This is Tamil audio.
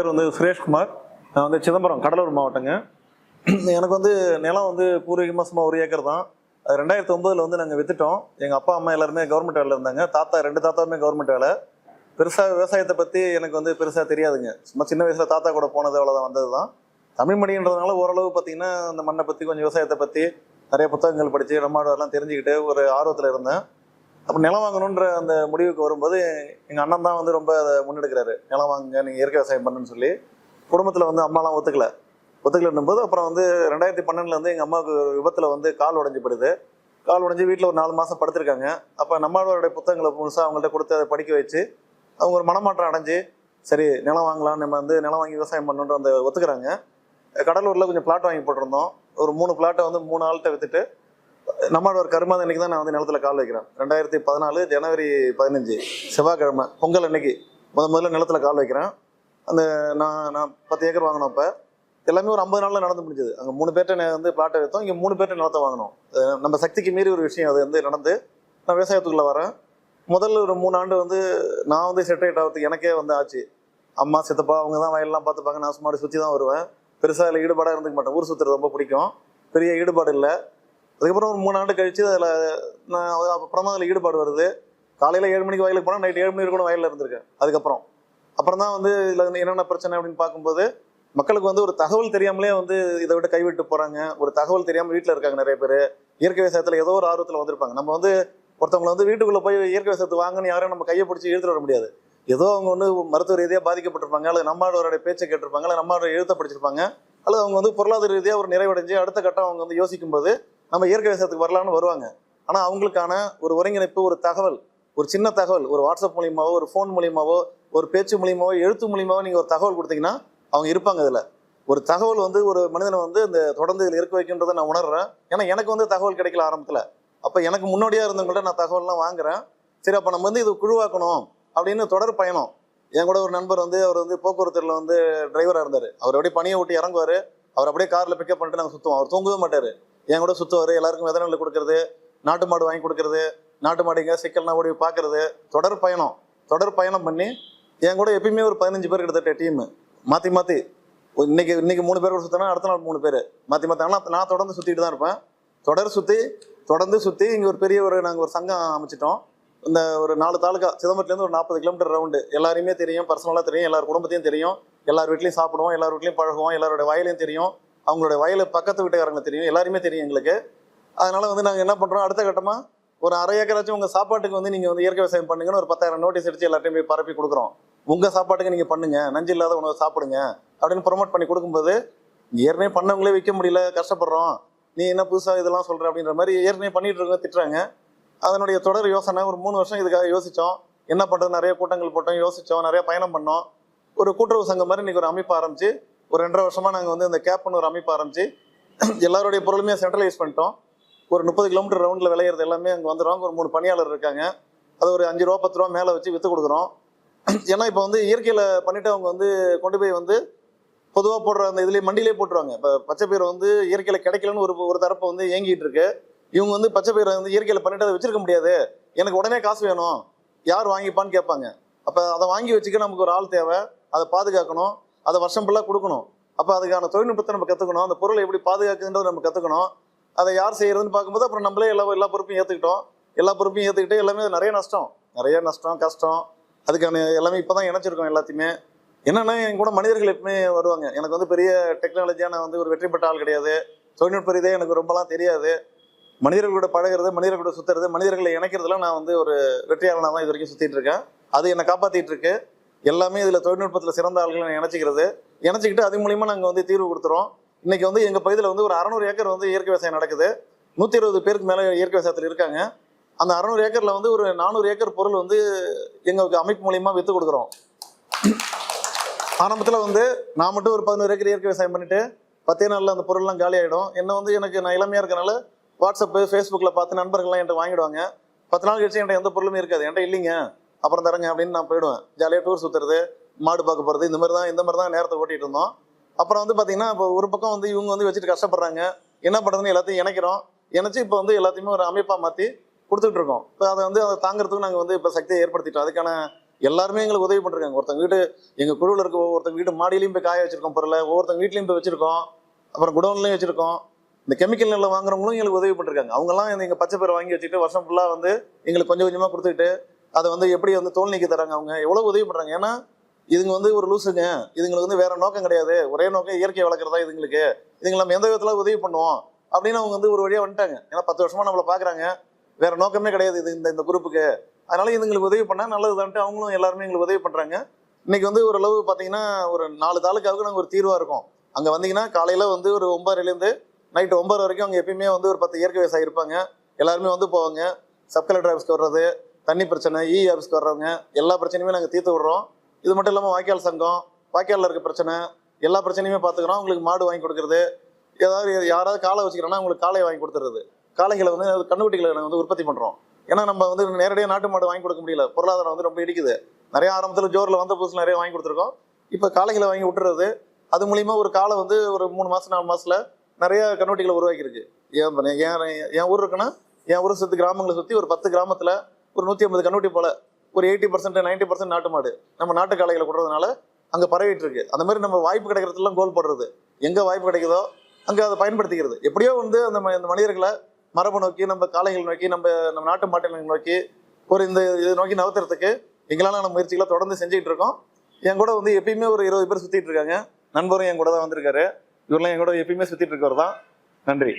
பேர் வந்து சுரேஷ்குமார். நான் வந்து சிதம்பரம் கடலூர் மாவட்டங்க. எனக்கு வந்து நிலம் வந்து பூர்வீகமாக சும்மா ஒரு ஏக்கர் தான் அது ரெண்டாயிரத்தி ஒம்பதில் வந்து நாங்கள் வித்துட்டோம். எங்கள் அப்பா அம்மா எல்லாருமே கவர்மெண்ட் வேலை இருந்தாங்க. தாத்தா ரெண்டு தாத்தாவுமே கவர்மெண்ட் வேலை. பெருசாக விவசாயத்தை பற்றி எனக்கு வந்து பெருசாக தெரியாதுங்க. சும்மா சின்ன வயசில் தாத்தா கூட போனது அவ்வளோதான் வந்தது தான் தமிழ் மொழின்றதுனால ஓரளவு பார்த்தீங்கன்னா அந்த மண்ணை பற்றி கொஞ்சம் விவசாயத்தை பற்றி நிறைய புத்தகங்கள் படித்து நம்மாடுவெல்லாம் தெரிஞ்சுக்கிட்டு ஒரு ஆர்வத்தில் இருந்தேன். அப்போ நிலம் வாங்கணுன்ற அந்த முடிவுக்கு வரும்போது எங்கள் அண்ணன் தான் வந்து ரொம்ப அதை முன்னெடுக்கிறாரு. நிலம் வாங்குங்க நீங்கள் இயற்கை விவசாயம் பண்ணுன்னு சொல்லி. குடும்பத்தில் வந்து அம்மாலாம் ஒத்துக்கல. ஒத்துக்கலன்னும் போது அப்புறம் வந்து ரெண்டாயிரத்தி பன்னெண்டுலேருந்து எங்கள் அம்மாவுக்கு விபத்தில் வந்து கால் உடைஞ்சு போயிடுது. கால் உடஞ்சி வீட்டில் ஒரு நாலு மாதம் படுத்திருக்காங்க. அப்போ நம்மளோட புத்தகங்களை முழுசாக அவங்கள்ட்ட கொடுத்து அதை படிக்க வச்சு அவங்க ஒரு மனமாற்றம் அடைஞ்சு சரி நிலம் வாங்கலாம் நம்ம வந்து நிலம் வாங்கி விவசாயம் பண்ணுன்ற அந்த ஒத்துக்கிறாங்க. கடலூரில் கொஞ்சம் பிளாட் வாங்கி போட்டிருந்தோம். ஒரு மூணு பிளாட்டை வந்து மூணு ஆள்கிட்ட விற்றுட்டு நம்மளோட ஒரு கருமாத அன்னைக்கு தான் நான் வந்து நிலத்தில் கால் வைக்கிறேன். ரெண்டாயிரத்தி பதினாலு ஜனவரி பதினஞ்சு செவ்வாய்க்கிழமை பொங்கல் அன்னைக்கு முத முதல்ல நிலத்துல கால் வைக்கிறேன். அந்த நான் நான் பத்து ஏக்கர் வாங்கினோம் அப்போ எல்லாமே ஒரு ஐம்பது நாளில் நடந்து முடிஞ்சது. அங்கே மூணு பேர்ட்ட நான் வந்து பிளாட்டை வைத்தோம் இங்கே மூணு பேர்ட்ட நிலத்தை வாங்கினோம். நம்ம சக்திக்கு மீறி ஒரு விஷயம் அது வந்து நடந்து நான் விவசாயத்துக்குள்ளே வரேன். முதல்ல ஒரு மூணு ஆண்டு வந்து நான் வந்து செட்டரேட் ஆகிறதுக்கு எனக்கே வந்து ஆச்சு. அம்மா சித்தப்பா அவங்க தான் வயல்லாம் பார்த்துப்பாங்க. நான் சும்மா சுற்றி தான் வருவேன். பெருசாக அதில் ஈடுபாடாக இருந்துக்க மாட்டேன். ஊர் சுற்றுறது ரொம்ப பிடிக்கும். பெரிய ஈடுபாடு இல்லை. அதுக்கப்புறம் ஒரு மூணு ஆண்டு கழிச்சு அதில் நான் அது அப்புறம் தான் அதில் ஈடுபாடு வருது. காலையில் ஏழு மணிக்கு வயலுக்கு போனால் நைட் ஏழு மணி கூட வயலில் இருந்திருக்கேன். அதுக்கப்புறம். அப்புறம் தான் வந்து இதில் என்னென்ன பிரச்சனை அப்படின்னு பார்க்கும்போது மக்களுக்கு வந்து ஒரு தகவல் தெரியாமலே வந்து இதை விட்டு கைவிட்டு போகிறாங்க ஒரு தகவல் தெரியாமல் வீட்டில் இருக்காங்க நிறைய பேர். இயற்கை விவசாயத்தில் ஏதோ ஒரு ஆர்வத்தில் வந்திருப்பாங்க. நம்ம வந்து ஒருத்தவங்களை வந்து வீட்டுக்குள்ளே போய் இயற்கை விவசாயத்தை வாங்கன்னு யாரும் நம்ம கையை பிடிச்சி இழுத்துட்டு வர முடியாது. ஏதோ அவங்க வந்து மருத்துவ ரீதியாக பாதிக்கப்பட்டிருப்பாங்க அல்லது நம்மளோட பேச்சை கேட்டிருப்பாங்க அல்லது நம்மளோட எழுத்த படிச்சிருப்பாங்க அல்லது அவங்க வந்து பொருளாதார ரீதியாக ஒரு நிறைவடைஞ்சு அடுத்த கட்டம் அவங்க வந்து யோசிக்கும்போது நம்ம இயற்கை விவசாயத்துக்கு வரலான்னு வருவாங்க. ஆனால் அவங்களுக்கான ஒரு ஒருங்கிணைப்பு ஒரு தகவல் ஒரு சின்ன தகவல் ஒரு வாட்ஸ்அப் மூலியமாவோ ஒரு ஃபோன் மூலியமாவோ ஒரு பேச்சு மூலியமாவோ எழுத்து மூலியமாவோ நீங்கள் ஒரு தகவல் கொடுத்தீங்கன்னா அவங்க இருப்பாங்க இதில் ஒரு தகவல் வந்து ஒரு மனிதனை வந்து இந்த தொடர்ந்து இதில் இருக்க வைக்கின்றதை நான் உணர்றேன். ஏன்னா எனக்கு வந்து தகவல் கிடைக்கல ஆரம்பத்தில். அப்போ எனக்கு முன்னோடியாக இருந்தவங்கள்ட்ட நான் தகவல்லாம் வாங்குறேன். சரி அப்போ நம்ம வந்து இது குழுவாக்கணும் அப்படின்னு தொடர் பயணம். என் கூட ஒரு நண்பர் வந்து அவர் வந்து போக்குவரத்துல வந்து டிரைவராக இருந்தார். அவர் அப்படியே பணியை ஓட்டி இறங்குவார். அவர் அப்படியே காரில் பிக்கப் பண்ணிட்டு நாங்கள் சுற்றுவோம் அவர் தூங்கவே மாட்டார். என் கூட சுற்றுவார் எல்லாருக்கும் வித நெல் கொடுக்கறது நாட்டு மாடு வாங்கி கொடுக்கறது நாட்டு மாடுங்க சிக்கல்னா ஓடி பார்க்கறது தொடர் பயணம் தொடர் பயணம் பண்ணி என் கூட எப்பயுமே ஒரு பதினஞ்சு பேர் கிட்டத்தட்ட டீம் மாற்றி மாற்றி இன்னைக்கு இன்னைக்கு மூணு பேர் கூட சுற்றினா அடுத்த நாள் மூணு பேர். மாற்றி மாற்றி ஆனால் நான் தொடர்ந்து சுற்றிட்டு தான் இருப்பேன். தொடர் சுற்றி தொடர்ந்து சுற்றி இங்கே ஒரு பெரிய ஒரு நாங்கள் ஒரு சங்கம் அமைச்சிட்டோம். இந்த ஒரு நாலு தாலுக்கா சிதம்பரத்துலேருந்து ஒரு நாற்பது கிலோமீட்டர் ரவுண்டு எல்லாரையுமே தெரியும் பர்சனலாக தெரியும் எல்லார் குடும்பத்தையும் தெரியும். எல்லார் வீட்லையும் சாப்பிடுவோம் எல்லார் வீட்லையும் பழகுவோம் எல்லாரோட வயலையும் தெரியும். அவங்களுடைய வயலு பக்கத்து வீட்டுக்காரங்க தெரியும். எல்லாருமே தெரியும் எங்களுக்கு. அதனால வந்து நாங்கள் என்ன பண்ணுறோம் அடுத்த கட்டமாக ஒரு அரை ஏக்கராச்சும் உங்கள் சாப்பாட்டுக்கு வந்து நீங்கள் வந்து இயற்கை விவசாயம் பண்ணுங்கன்னு ஒரு பத்தாயிரம் நோட்டீஸ் அடிச்சு எல்லாத்தையும் போய் பரப்பி கொடுக்குறோம். உங்கள் சாப்பாட்டுக்கு நீங்கள் பண்ணுங்க. நஞ்சு இல்லாத உணவு சாப்பிடுங்க. அப்படின்னு ப்ரொமோட் பண்ணி கொடுக்கும்போது ஏற்கனவே பண்ணவங்களே விற்க முடியல கஷ்டப்படுறோம். நீ என்ன புதுசாக இதெல்லாம் சொல்கிற அப்படின்ற மாதிரி ஏற்கனவே பண்ணிட்டு இருக்க திட்டுறாங்க. அதனுடைய தொடர் யோசனை ஒரு மூணு வருஷம் இதுக்காக யோசித்தோம் என்ன பண்ணுறது நிறைய கூட்டங்கள் போட்டோம் யோசித்தோம் நிறைய பயணம் பண்ணோம். ஒரு கூட்டுறவு சங்கம் மாதிரி இன்னைக்கு ஒரு அமைப்பு ஆரம்பிச்சு ஒரு ரெண்டரை வருஷமாக நாங்கள் வந்து இந்த கேப்னு ஒரு அமைப்பு ஆரம்பிச்சு எல்லாருடைய பொருளுமே சென்ட்ரலைஸ் பண்ணிட்டோம். ஒரு முப்பது கிலோமீட்டர் ரவுண்டில் விளையிறது எல்லாமே அங்கே வந்துடுவாங்க ஒரு மூணு பணியாளர் இருக்காங்க. அது ஒரு அஞ்சு ரூபா பத்து ரூபா மேலே வச்சு விற்று கொடுக்குறோம். ஏன்னா இப்போ வந்து இயற்கையில் பண்ணிவிட்டு அவங்க வந்து கொண்டு போய் வந்து பொதுவாக போடுற அந்த இதுலேயே மண்டியிலே போட்டுருவாங்க. இப்போ பச்சை பயிர் வந்து இயற்கையில் கிடைக்கலன்னு ஒரு ஒரு தரப்பு வந்து ஏங்கிட்டு இருக்கு. இவங்க வந்து பச்சை பயிரை வந்து இயற்கையில் பண்ணிட்டு அதை வச்சிருக்க முடியாது. எனக்கு உடனே காசு வேணும். யார் வாங்கிப்பான்னு கேட்பாங்க. அப்போ அதை வாங்கி வச்சுக்க நமக்கு ஒரு ஆள் தேவை. அதை பாதுகாக்கணும். அதை வருஷம் ஃபுல்லாக கொடுக்கணும். அப்போ அதுக்கான தொழில்நுட்பத்தை நம்ம கற்றுக்கணும் அந்த பொருளை எப்படி பாதுகாக்குதுன்றதை நம்ம கற்றுக்கணும் அதை யார் செய்கிறதுன்னு பார்க்கும்போது அப்புறம் நம்மளே எல்லா எல்லா பொறுப்பையும் ஏற்றுக்கிட்டோம் எல்லா பொறுப்பையும் ஏற்றுக்கிட்டு எல்லாமே நிறைய நஷ்டம். நிறைய நஷ்டம் கஷ்டம். அதுக்கான எல்லாமே இப்போ தான் இணைச்சிருக்கோம் எல்லாத்தையுமே. என்னென்னா என் கூட மனிதர்கள் எப்பவுமே வருவாங்க. எனக்கு வந்து பெரிய டெக்னாலஜியான வந்து ஒரு வெற்றி பெற்ற ஆள் கிடையாது. தொழில்நுட்ப ரீதியாக எனக்கு ரொம்பலாம் தெரியாது. மனிதர்களோட பழகுறது மனிதர்களோட சுற்றுறது மனிதர்களை இணைக்கிறதுலாம் நான் வந்து ஒரு வெற்றியாளனாக தான் இது வரைக்கும் சுற்றிட்டு இருக்கேன். அது என்னை காப்பாற்றிட்டு இருக்கு. எல்லாமே இதில் தொழில்நுட்பத்தில் சிறந்த ஆள்களை இணைச்சிக்கிறது. இணைச்சிக்கிட்டு அது மூலியமாக நாங்கள் வந்து தீர்வு கொடுத்துறோம். இன்றைக்கி வந்து எங்கள் பகுதியில் வந்து ஒரு அறநூறு ஏக்கர் வந்து இயற்கை விவசாயம் நடக்குது. நூற்றி இருபது பேருக்கு மேலே இயற்கை விவசாயத்தில் இருக்காங்க. அந்த அறநூறு ஏக்கரில் வந்து ஒரு நானூறு ஏக்கர் பொருள் வந்து எங்களுக்கு அமைப்பு மூலியமாக விற்று கொடுக்குறோம். ஆரம்பத்தில் வந்து நான் மட்டும் ஒரு பதினோரு ஏக்கர் இயற்கை விவசாயம் பண்ணிவிட்டு பத்தே நாளில் அந்த பொருள்லாம் காலி ஆகிடும் என்ன வந்து எனக்கு நான் இளமையாக இருக்கனால வாட்ஸ்அப்பு ஃபேஸ்புக்கில் பார்த்து நண்பர்கள்லாம் என்கிட்ட வாங்கிடுவாங்க. பத்து நாள் கழிச்சு என்கிட்ட எந்த பொருளுமே இருக்காது. என்கிட்ட இல்லைங்க. அப்புறம் தரங்க அப்படின்னு நான் போயிடுவேன். ஜாலியாக டூர் சுற்றுறது மாடு பார்க்க போகிறது இந்த மாதிரி தான் இந்த மாதிரி தான் நேரத்தை ஓட்டிகிட்டு இருந்தோம். அப்புறம் வந்து பார்த்தீங்கன்னா இப்போ ஒரு பக்கம் வந்து இவங்க வந்து வச்சுட்டு கஷ்டப்படுறாங்க. என்ன பண்ணுறதுன்னு எல்லாத்தையும் இணைக்கிறோம். இணைச்சி இப்போ வந்து எல்லாத்தையுமே ஒரு அமைப்பாக மாற்றி கொடுத்துட்டு இருக்கோம். இப்போ அதை வந்து அதை தாங்கிறதுக்கு நாங்கள் வந்து இப்போ சக்தியை ஏற்படுத்திட்டோம். அதுக்கான எல்லாருமே எங்களுக்கு உதவி பண்ணிருக்காங்க. ஒருத்தங்க வீட்டு எங்கள் குழுவில் இருக்க ஒவ்வொருத்தங்க வீட்டு மாடியிலையும் போய் காய வச்சிருக்கோம் பொருளை ஒவ்வொருத்தங்க வீட்லையும் போய் வச்சிருக்கோம். அப்புறம் குடோன்லையும் வச்சிருக்கோம். இந்த கெமிக்கல் நெல்லை வாங்குறவங்களும் எங்களுக்கு உதவி பண்ணிருக்காங்க. அவங்கெல்லாம் இந்த பச்சை பேர் வாங்கி வச்சுட்டு வருஷம் ஃபுல்லாக வந்து எங்களுக்கு கொஞ்சம் கொஞ்சமாக கொடுத்துட்டு அதை வந்து எப்படி வந்து தோல் நீக்கி தராங்க அவங்க? எவ்வளோ உதவி பண்ணுறாங்க ஏன்னா இதுங்க வந்து ஒரு லூசுங்க. இதுங்களுக்கு வந்து வேற நோக்கம் கிடையாது. ஒரே நோக்கம் இயற்கை வளர்க்குறதா இதுங்களுக்கு. இதுங்க நம்ம எந்த விதத்தில் உதவி பண்ணுவோம்? அப்படின்னு அவங்க வந்து ஒரு வழியாக வந்துட்டாங்க. ஏன்னா பத்து வருஷமாக நம்மளை பார்க்குறாங்க. வேற நோக்கமே கிடையாது இது இந்த இந்த குரூப்புக்கு. அதனால இதுங்களுக்கு உதவி பண்ணா நல்லதுதான்ட்டு அவங்களும் எல்லாருமே எங்களுக்கு உதவி பண்ணுறாங்க இன்னைக்கு வந்து ஓரளவு பார்த்தீங்கன்னா ஒரு நாலு தாலுக்காவுக்கு நாங்கள் ஒரு தீர்வாக இருக்கோம். அங்கே வந்தீங்கன்னா காலையில் வந்து ஒரு ஒம்பதுலேருந்து நைட்டு ஒம்பது வரைக்கும் அங்கே எப்பயுமே வந்து ஒரு பத்து இயற்கை விவசாயி இருப்பாங்க. எல்லாருமே வந்து போவாங்க. சப் கலெக்டர் ஆஃபீஸ்க்கு வர்றது தண்ணி பிரச்சனை e இ ஆஃபீஸ்க்கு வர்றவங்க எல்லா பிரச்சனையுமே நாங்கள் தீர்த்து விடுறோம். இது மட்டும் இல்லாமல் வாய்க்கால் சங்கம் வாய்க்காலில் இருக்க பிரச்சனை எல்லா பிரச்சனையுமே பார்த்துக்கிறோம் உங்களுக்கு மாடு வாங்கி கொடுக்குறது. ஏதாவது யாராவது காலை வச்சுக்கிறோன்னா உங்களுக்கு காலையை வாங்கி கொடுத்துறது காளைகளை வந்து கண்ணுக்குட்டிகளை நாங்கள் வந்து உற்பத்தி பண்ணுறோம் ஏன்னா நம்ம வந்து நேரடியாக நாட்டு மாடு வாங்கி கொடுக்க முடியல. பொருளாதாரம் வந்து ரொம்ப இடிக்குது. நிறைய ஆரம்பத்தில் ஜோரில் வந்த புதுசில் நிறைய வாங்கி கொடுத்துருக்கோம். இப்போ காளைகளை வாங்கி விட்டுறது அது மூலிமா ஒரு காலை வந்து ஒரு மூணு மாதம் நாலு மாதத்தில் நிறைய கண்ணுட்டிகளை உருவாக்கியிருக்கு. ஏன் ஏன் என் என் ஊர் இருக்குன்னா என் ஊரை சுற்றி கிராமங்களை சுற்றி ஒரு பத்து கிராமத்தில் ஒரு நூற்றி ஐம்பது கண்ணுட்டி போல ஒரு எயிட்டி பர்சன்ட் நைன்டி பர்சன்ட் நாட்டு மாடு. நம்ம நாட்டு காலைகளை கொடுறதுனால அங்கே பரவிட்டு இருக்கு அந்த மாதிரி நம்ம வாய்ப்பு கிடைக்கிறதுலாம் கோல் போடுறது. எங்கே வாய்ப்பு கிடைக்குதோ அங்கே அதை பயன்படுத்திக்கிறது. எப்படியோ வந்து அந்த ம- மனிதர்களை மரபு நோக்கி நம்ம காளைகள் நோக்கி நம்ம நம்ம நாட்டு மாட்டுகளை நோக்கி ஒரு இந்த இது நோக்கி நகர்த்துறதுக்கு எங்களால் நம்ம முயற்சிகளை தொடர்ந்து செஞ்சுக்கிட்டு இருக்கோம். என் கூட வந்து எப்பயுமே ஒரு இருபது பேர் சுற்றிட்டு இருக்காங்க. நண்பரும் என் கூட தான் வந்திருக்காரு. இவரெல்லாம் என் கூட எப்பயுமே சுற்றிட்டு இருக்கவர் தான். நன்றி.